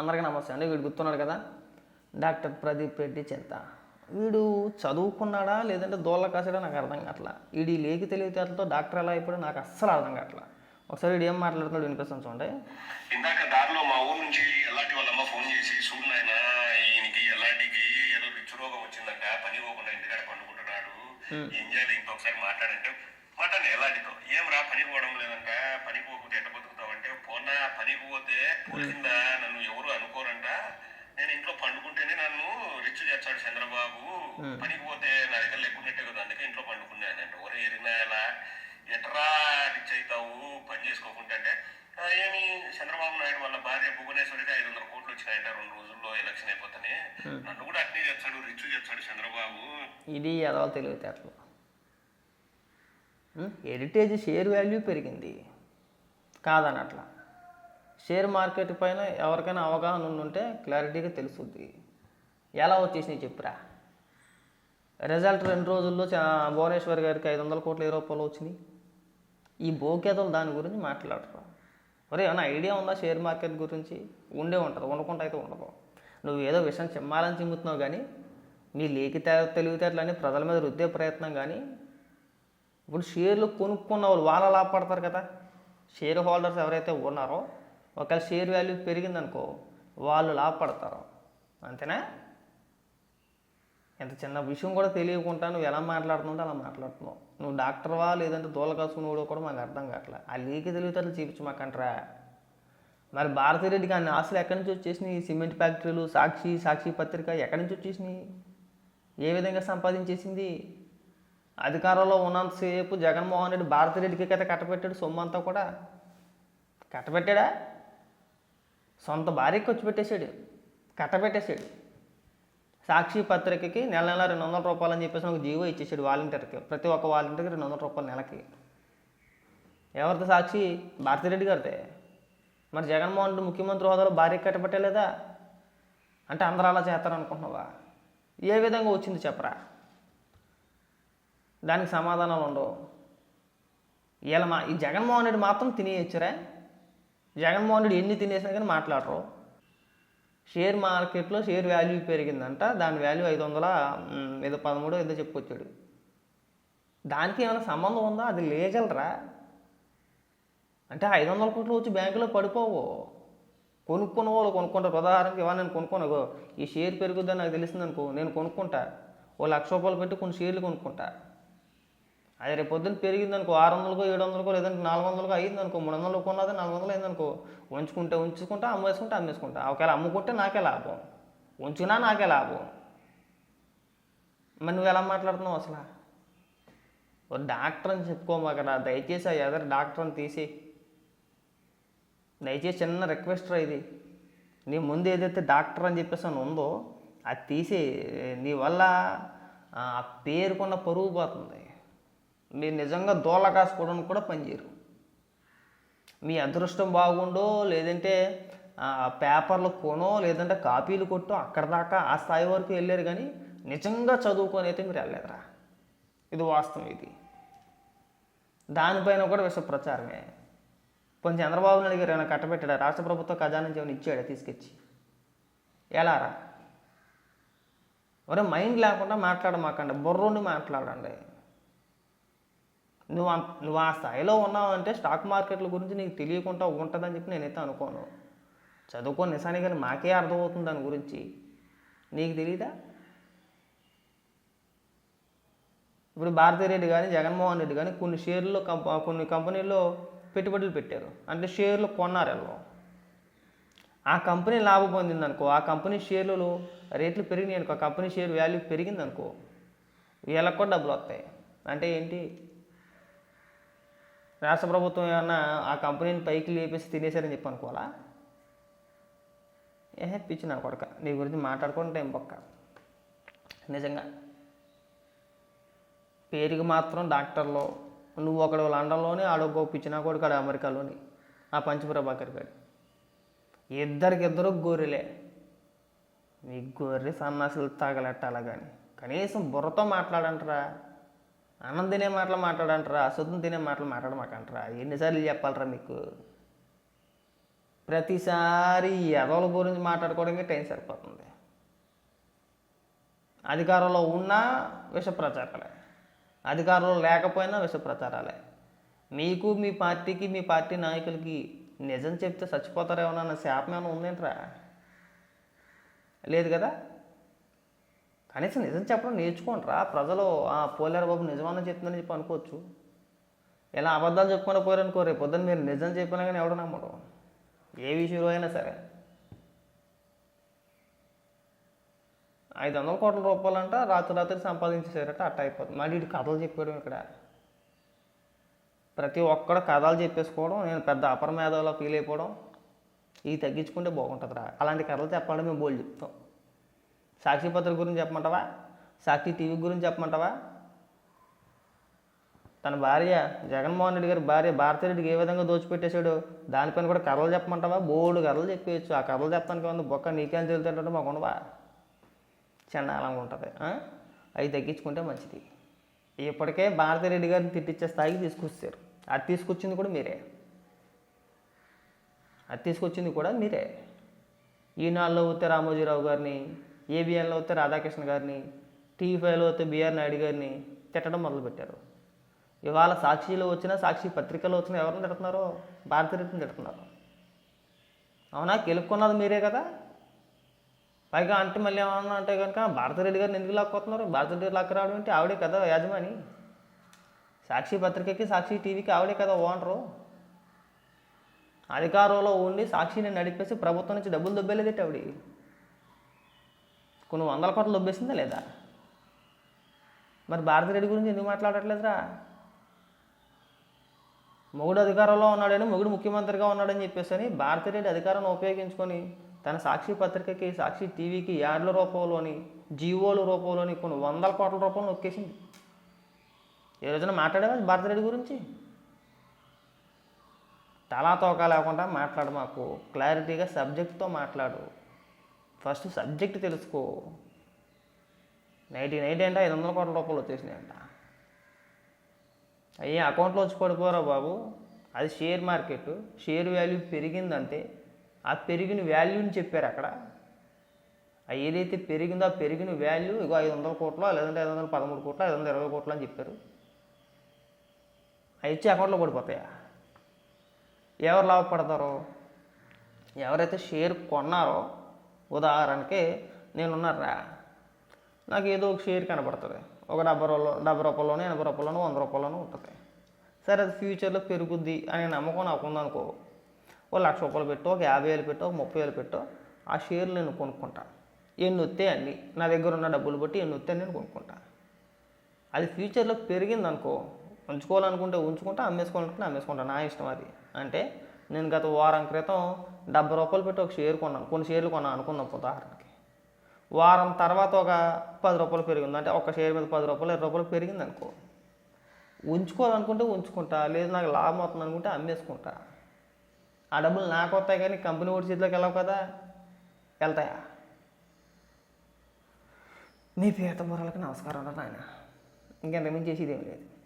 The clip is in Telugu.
అందరికీ నమస్తే అండి. వీడు గుర్తున్నాడు కదా? డాక్టర్ ప్రదీప్ రెడ్డి చింత. వీడు చదువుకున్నాడా? లేదంటే దోళ్ళ కాసాడా? నాకు అర్థం కావట్లా. వీడి లేకి తెలివితేటలతో డాక్టర్ ఎలా అయిపోయాడో నాకు అస్సలు అర్థం కావట్లా. ఒకసారి వీడు ఏం మాట్లాడుతున్నాడు వినిపిస్తాను చూడండి. ఇందాక దారిలో మా ఊరు నుంచి ఎల్లాంటి వాళ్ళమ్మ ఫోన్ చేసి ఈయనకి ఎల్లాంటికి ఏదో రోగం వచ్చిందంట పని పోకుండా ఇంటికాడ పండుకుంటున్నాడు. ఏం చేయాలి? ఇంకొకసారి మాట్లాడంటే మాట్లాడి ఎల్లాంటితో ఏం రా పని పోవడం లేదంట పని పోకపోతే ఎట్ట పోనా పనికి పోతే పోయిందా నన్ను ఎవరు అనుకోరంట. నేను ఇంట్లో పండుకుంటేనే నన్ను రిచ్ చేస్తాడు చంద్రబాబు. పనికి పోతే నా దగ్గర లేకుంటే కదా అందుకే ఇంట్లో పండుకున్నానంట. ఒరే ఎరినా ఎలా? ఎట్రా రిచ్ అవుతావు పని చేసుకోకుంటే అంటే "ఆ, ఏమి చంద్రబాబు నాయుడు వాళ్ళ భార్య భువనేశ్వరికి ఐదు వందల కోట్లు వచ్చినాయంట రెండు రోజుల్లో ఎలక్షన్ అయిపోతానే. నన్ను కూడా అట్నే చేస్తాడు రిచ్ చేస్తాడు చంద్రబాబు. ఇది ఎదవ తెలివితేటలు. హెరిటేజ్ షేర్ వాల్యూ పెరిగింది. కాదనట్లా. షేర్ మార్కెట్ పైన ఎవరికైనా అవగాహన ఉంటే క్లారిటీగా తెలుస్తుంది. ఎలా వచ్చేసినాయి చెప్పురా? రిజల్ట్ రెండు రోజుల్లో చా- భువనేశ్వర్ గారికి ఐదు వందల కోట్ల ఏ రూపాయలు వచ్చినాయి. ఈ బోకేతలు దాని గురించి మాట్లాడరు. మరి ఏమైనా ఐడియా ఉందా షేర్ మార్కెట్ గురించి? ఉండే ఉంటుంది ఉండకుండా అయితే ఉండదు. నువ్వు ఏదో విషయం చిమ్మాలని చిమ్ముతున్నావు కానీ నీ లేకి తె- తెలివితేటలని ప్రజల మీద రుద్దే ప్రయత్నం కానీ ఇప్పుడు షేర్లు కొనుక్కున్న వాళ్ళు వాళ్ళ లాభపడతారు కదా. షేర్ హోల్డర్స్ ఎవరైతే ఉన్నారో ఒకవేళ షేర్ వాల్యూ పెరిగిందనుకో వాళ్ళు లాభపడతారు. అంతేనా? ఎంత చిన్న విషయం కూడా తెలియకుండా నువ్వు ఎలా మాట్లాడుతుంటే అలా మాట్లాడుతున్నావు. నువ్వు డాక్టర్వా లేదంటే దూల కాసుకునేవాడు కూడా మాకు అర్థం కావట్లే. ఆ లీకి తెలివితేటలు చూపించు మాకంటరా మరి భారతిరెడ్డికి అన్ని ఆశలు ఎక్కడి నుంచి వచ్చేసినాయి? సిమెంట్ ఫ్యాక్టరీలు సాక్షి సాక్షి పత్రిక ఎక్కడి నుంచి వచ్చేసినాయి? ఏ విధంగా సంపాదించేసింది? అధికారంలో ఉన్నంతసేపు జగన్మోహన్ రెడ్డి భారతిరెడ్డికి కథ కట్టబెట్టాడు సొమ్ము అంతా కూడా. కట్టబెట్టాడా? సొంత భార్యకి ఖర్చు పెట్టేశాడు కట్టబెట్టేశాడు. సాక్షి పత్రికకి నెల నెల రెండు వందల రూపాయలు అని చెప్పేసి ఒక జీవో ఇచ్చేసాడు వాలంటీర్కి. ప్రతి ఒక్క వాలంటీర్కి రెండు వందల రూపాయలు నెలకి. ఎవరిది సాక్షి? భారతిరెడ్డి గారిదే. మరి జగన్మోహన్ రెడ్డి ముఖ్యమంత్రి హోదాలో భార్యకి కట్టబెట్టలేదా? అంటే అందరూ అలా చేస్తారనుకుంటున్నావా? ఏ విధంగా వచ్చింది చెప్పరా? దానికి సమాధానాలు ఉండవు. ఇలా మా ఈ జగన్మోహన్ రెడ్డి మాత్రం తినేయచ్చురా? జగన్మోహన్ రెడ్డి ఎన్ని తినేసినా కానీ మాట్లాడరు. షేర్ మార్కెట్లో షేర్ వాల్యూ పెరిగిందంట. దాని వాల్యూ ఐదు వందల ఏదో పదమూడు ఏదో చెప్పుకొచ్చాడు. దానికి ఏమైనా సంబంధం ఉందా? అది లేజలరా. అంటే ఐదు వందల కోట్లు వచ్చి బ్యాంకులో పడిపోవు. కొనుక్కున్న వాళ్ళు కొనుక్కుంటారు. ఉదాహరణకి ఇవాళ నేను కొనుక్కోను ఈ షేర్ పెరుగుద్దని నాకు తెలిసిందనుకో నేను కొనుక్కుంటా. ఓ లక్ష రూపాయలు పెట్టి కొన్ని షేర్లు కొనుక్కుంటా. అది రేపు పొద్దున్న పెరిగింది అనుకో ఆరు వందలకో ఏడు వందలకో లేదంటే నాలుగు వందలకో అయింది అనుకో మూడు వందలు కొన్నది నాలుగు వందలు అయిందనుకో ఉంచుకుంటే ఉంచుకుంటా అమ్మేసుకుంటే అమ్మేసుకుంటా. ఒకవేళ అమ్ముకుంటే నాకే లాభం. ఉంచుకున్నా నాకే లాభం. మరి నువ్వు ఎలా మాట్లాడుతున్నావు అసలు? ఓ డాక్టర్ అని చెప్పుకోమాకరా దయచేసి ఆ ఎదరు డాక్టర్ అని తీసి దయచేసి చిన్న రిక్వెస్ట్ ఇది. నీ ముందు ఏదైతే డాక్టర్ అని చెప్పేసి అని ఉందో అది తీసి నీ వల్ల ఆ పేరుకున్న పరుగు పోతుంది. మీరు నిజంగా దోళ కాసుకోవడానికి కూడా పనిచేయరు. మీ అదృష్టం బాగుండో లేదంటే పేపర్లు కొనో లేదంటే కాపీలు కొట్టో అక్కడ దాకా ఆ స్థాయి వరకు వెళ్ళారు కానీ నిజంగా చదువుకొని అయితే మీరు వెళ్ళలేదురా. ఇది వాస్తవం ఇది. దానిపైన కూడా విష ప్రచారమే. కొంచెం చంద్రబాబు నాయుడు గారు ఏమైనా కట్టబెట్టాడా? రాష్ట్ర ప్రభుత్వ ఖజానా ఏమైనా ఇచ్చాడా తీసుకొచ్చి? ఎలారా? ఒరే మైండ్ లేకుండా మాట్లాడమాకండి. బుర్రుండి మాట్లాడండి. నువ్వు నువ్వు ఆ స్థాయిలో ఉన్నావంటే స్టాక్ మార్కెట్ల గురించి నీకు తెలియకుండా ఉంటుందని చెప్పి నేనైతే అనుకోను. చదువుకో నిజానికి కానీ మాకే అర్థమవుతుంది దాని గురించి. నీకు తెలీదా? ఇప్పుడు భారతీరెడ్డి కానీ జగన్మోహన్ రెడ్డి కానీ కొన్ని షేర్లు కొన్ని కంపెనీల్లో పెట్టుబడులు పెట్టారు. అంటే షేర్లు కొన్నారు ఎల్లో. ఆ కంపెనీ లాభం పొందింది అనుకో ఆ కంపెనీ షేర్లు రేట్లు పెరిగినాయి అనుకో ఆ కంపెనీ షేర్ వాల్యూ పెరిగింది అనుకో వీళ్ళకి కూడా డబ్బులు వస్తాయి. అంటే ఏంటి? రాష్ట్ర ప్రభుత్వం ఏమన్నా ఆ కంపెనీని పైకి లేపేసి తినేశారని చెప్పి అనుకోవాలా? ఏహే పిచ్చి నా కొడక. నీ గురించి మాట్లాడుకుంటే టైం పక్క నిజంగా. పేరుకి మాత్రం డాక్టర్లో నువ్వు ఒకడు లండన్లోని ఆడొక పిచ్చిన కొడుకు ఆడు అమెరికాలోని ఆ పంచప్రభాకర్ గారు ఇద్దరికిద్దరు గొర్రెలే. నీ గొర్రె సన్నాసులు తాగలెట్టాలా కానీ. కనీసం బుర్రతో మాట్లాడంటారా. అన్నం తినే మాటలు మాట్లాడంటారా అశుద్ధం తినే మాటలు మాట్లాడమాకంటారా? ఎన్నిసార్లు చెప్పాలరా మీకు? ప్రతిసారి ఎదవల గురించి మాట్లాడుకోవడానికి టైం సరిపోతుంది. అధికారంలో ఉన్నా విష ప్రచారాలే అధికారంలో లేకపోయినా విష ప్రచారాలే మీకు మీ పార్టీకి మీ పార్టీ నాయకులకి నిజం చెప్తే చచ్చిపోతారేమో అన్న శాపం ఏమైనా ఉందేంట్రా? లేదు కదా? కనీసం నిజం చెప్పడం నేర్చుకోండిరా ప్రజలు ఆ పోలేరు బాబు నిజమన్నా చెప్తుందని చెప్పి అనుకోవచ్చు. ఇలా అబద్ధాలు చెప్పుకుంటూ పోయారనుకో రేపు పొద్దున్న మీరు నిజం చెప్పినా కానీ ఎవడు నమ్మడం. ఏ విషయంలో అయినా సరే. ఐదు వందల కోట్ల రూపాయలంట రాత్రి రాత్రి సంపాదించేసారట అట్ట అయిపోతుంది. మళ్ళీ ఇటు కథలు చెప్పాడు ఇక్కడ. ప్రతి ఒక్కడు కథలు చెప్పేసుకోవడం నేను పెద్ద అపర మేధావిలో ఫీల్ అయిపోవడం ఇవి తగ్గించుకుంటే బాగుంటుందిరా. అలాంటి కథలు చెప్పాలంటే మేము బోల్డ్ చెప్తాం. సాక్షిపత్ర గురించి చెప్పమంటావా? సాక్షి టీవీ గురించి చెప్పమంటావా? తన భార్య జగన్మోహన్ రెడ్డి గారి భార్య భారతిరెడ్డికి ఏ విధంగా దోచిపెట్టేశాడు? దానిపైన కూడా కథలు చెప్పమంటావా? బోర్డు కథలు చెప్పేయచ్చు. ఆ కథలు చెప్పడానికి ఉంది బొక్క నీకేం తెలుతుంటే మాకు ఉండవా చండాలంగా ఉంటుంది అవి తగ్గించుకుంటే మంచిది. ఇప్పటికే భారతిరెడ్డి గారిని తిట్టించే స్థాయికి తీసుకొచ్చారు. అది తీసుకొచ్చింది కూడా మీరే. అది తీసుకొచ్చింది కూడా మీరే. ఈనాళ్ళు వస్తే రామోజీరావు గారిని ఏబిఎన్లో వస్తే రాధాకృష్ణ గారిని టీవీ ఫైవ్లో వస్తే బిఆర్ నాయుడు గారిని తిట్టడం మొదలుపెట్టారు. ఇవాళ సాక్షిలో వచ్చినా సాక్షి పత్రికలో వచ్చినా ఎవరిని తిడుతున్నారో? భారతరత్న తిడుతున్నారు. అవునా? గెలుపుకున్నది మీరే కదా. పైగా అంటే మళ్ళీ ఏమన్నా అంటే కనుక భారతరెడ్డి గారిని ఎందుకు లాక్కొస్తున్నారు? భారతరెడ్డి గారు లాక్కు రావడం ఏంటి? ఆవిడే కదా యాజమాని. సాక్షి పత్రికకి సాక్షి టీవీకి ఆవిడే కదా ఓనరు. అధికారంలో ఉండి సాక్షిని నడిపేసి ప్రభుత్వం నుంచి డబ్బులు దొబ్బేలేదేటి ఆవిడ? కొన్ని వందల కోట్లు లొబ్బేసిందా లేదా? మరి భారతిరెడ్డి గురించి ఎందుకు మాట్లాడట్లేదురా? మొగుడు అధికారంలో ఉన్నాడని మొగుడు ముఖ్యమంత్రిగా ఉన్నాడని చెప్పేసి అని భారతిరెడ్డి అధికారాన్ని ఉపయోగించుకొని తన సాక్షి పత్రికకి సాక్షి టీవీకి యాడ్ల రూపంలోని జీవోల రూపంలోని కొన్ని వందల కోట్ల రూపంలో నొక్కేసింది. ఏ రోజున మాట్లాడేవా భారతిరెడ్డి గురించి? తలా తోక లేకుండా మాట్లాడు మాకు. క్లారిటీగా సబ్జెక్ట్తో మాట్లాడు. ఫస్ట్ సబ్జెక్ట్ తెలుసుకో. నైంటీ నైంటీ అంటే ఐదు వందల కోట్ల రూపాయలు వచ్చేసినాయంట. అయ్యే అకౌంట్లో వచ్చి పడిపోరా బాబు? అది షేర్ మార్కెట్. షేర్ వాల్యూ పెరిగిందంటే ఆ పెరిగిన వాల్యూని చెప్పారు అక్కడ. ఆ ఏదైతే పెరిగిందో ఆ పెరిగిన వాల్యూ ఇగో ఐదు వందల కోట్లు లేదంటే ఐదు వందల పదమూడు కోట్లు ఐదు వందల ఇరవై కోట్లు అని చెప్పారు. అవి ఇచ్చి అకౌంట్లో పడిపోతాయా? ఎవరు లాభపడతారో? ఎవరైతే షేర్ కొన్నారో ఉదాహరణకి నేనున్నారా నాకు ఏదో ఒక షేర్ కనబడుతుంది. ఒక డెబ్బై రూపాయలు డెబ్బై రూపాయల్లోనూ ఎనభై రూపాయల్లోనూ వంద రూపాయల్లోనూ ఉంటుంది. సరే అది ఫ్యూచర్లో పెరుగుద్ది అనే నమ్మకం నాకు ఉందనుకో ఒక లక్ష రూపాయలు పెట్టో ఒక యాభై వేలు పెట్టో ఒక ముప్పై వేలు పెట్టో ఆ షేర్లు నేను కొనుక్కుంటా. ఎన్ని వస్తే అన్ని. నా దగ్గర ఉన్న డబ్బులు బట్టి ఎన్ని వస్తే నేను కొనుక్కుంటా. అది ఫ్యూచర్లో పెరిగింది అనుకో ఉంచుకోవాలనుకుంటే ఉంచుకుంటా అమ్మేసుకోవాలనుకుంటే అమ్మేసుకుంటా. నా ఇష్టం అది. అంటే నేను గత వారం క్రితం డెబ్బై రూపాయలు పెట్టి ఒక షేర్ కొన్నాను. కొన్ని షేర్లు కొన్నాను అనుకుందాం ఉదాహరణకి వారం తర్వాత ఒక పది రూపాయలు పెరిగింది. అంటే ఒక షేర్ మీద పది రూపాయలు ఇరవై రూపాయలు పెరిగింది అనుకో. ఉంచుకోవాలనుకుంటే ఉంచుకుంటా లేదు నాకు లాభం అవుతుంది అనుకుంటే అమ్మేసుకుంటా. ఆ డబ్బులు నాకు వస్తాయి కానీ కంపెనీ ఒకటి చేతిలోకి వెళ్ళవు కదా. వెళ్తాయా? నీ పీత మురలకు నమస్కారం రా నాయన. ఇంకెంతకుమించి చేసేది ఏం లేదు.